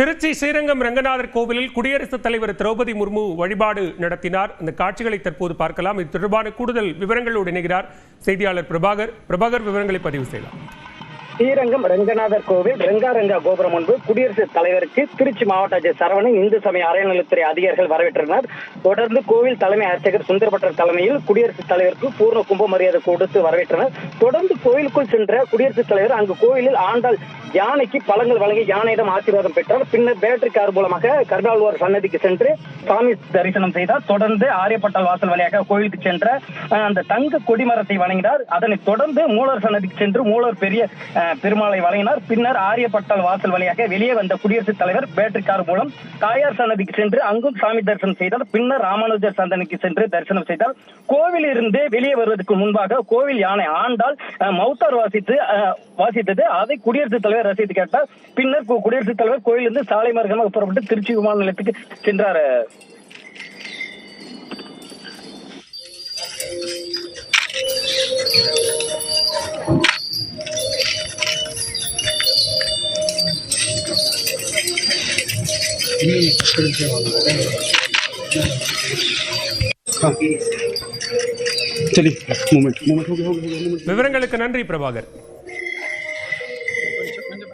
திருச்சி ஸ்ரீரங்கம் ரங்கநாதர் கோவிலில் குடியரசுத் தலைவர் திரௌபதி முர்மு வழிபாடு நடத்தினார். அந்த காட்சிகளை தற்போது பார்க்கலாம். இது தொடர்பான கூடுதல் விவரங்களோடு இணைகிறார் செய்தியாளர் பிரபாகர். பிரபாகர் விவரங்களை பதிவு செய்யலாம். ஸ்ரீரங்கம் ரங்கநாதர் கோவில் ரங்காரங்கா கோபுரம் முன்பு குடியரசுத் தலைவருக்கு திருச்சி மாவட்ட ஆட்சியர் சரவணன் இந்து சமய அறநிலைத்துறை அதிகாரிகள் வரவேற்றனர் தொடர்ந்து கோவில் தலைமை அர்ச்சகர் சுந்தரபட்டர் தலைமையில் குடியரசுத் தலைவருக்கு பூர்ண கும்ப மரியாதை கொடுத்து வரவேற்றனர். தொடர்ந்து கோவிலுக்குள் சென்ற குடியரசுத் தலைவர் அங்கு கோவிலில் ஆண்டாள் யானைக்கு பழங்கள் வழங்கி யானையிடம் ஆசீர்வாதம் பெற்றார் பின்னர் பேட்டரி கார் மூலமாக கருடாழ்வார் சன்னதிக்கு சென்று சாமி தரிசனம் செய்தார். தொடர்ந்து ஆரியப்பட்டால் வாசல் வழியாக கோயிலுக்கு சென்ற அந்த தங்க கொடிமரத்தை வணங்கினார். அதனைத் தொடர்ந்து மூலர் சன்னதிக்கு சென்று மூலர் பெரிய அஹ், பெருமாளை வழங்கினார் பின்னர் ஆரியப்பட்டால் வாசல் வழியாக வெளியே வந்த குடியரசுத் தலைவர் பேட்டரி கார் மூலம் தாயார் சன்னதிக்கு சென்று அங்கும் சாமி தரிசனம் செய்தார். பின்னர் ராமானுஜர் சந்தனைக்கு சென்று தரிசனம் செய்தார். கோவிலில் இருந்து வெளியே வருவதற்கு முன்பாக கோவில் யானை ஆண்டால் மௌத்தார் வாசித்து வாசித்தது. அதை குடியரசுத் தலைவர் ரசித்து கேட்டார். பின்னர் குடியரசுத் தலைவர் கோயிலிருந்து சாலை மார்க்கமாக புறப்பட்டு திருச்சி விமான நிலையத்துக்கு சென்றார். விவரங்களுக்கு நன்றி பிரபாகர்.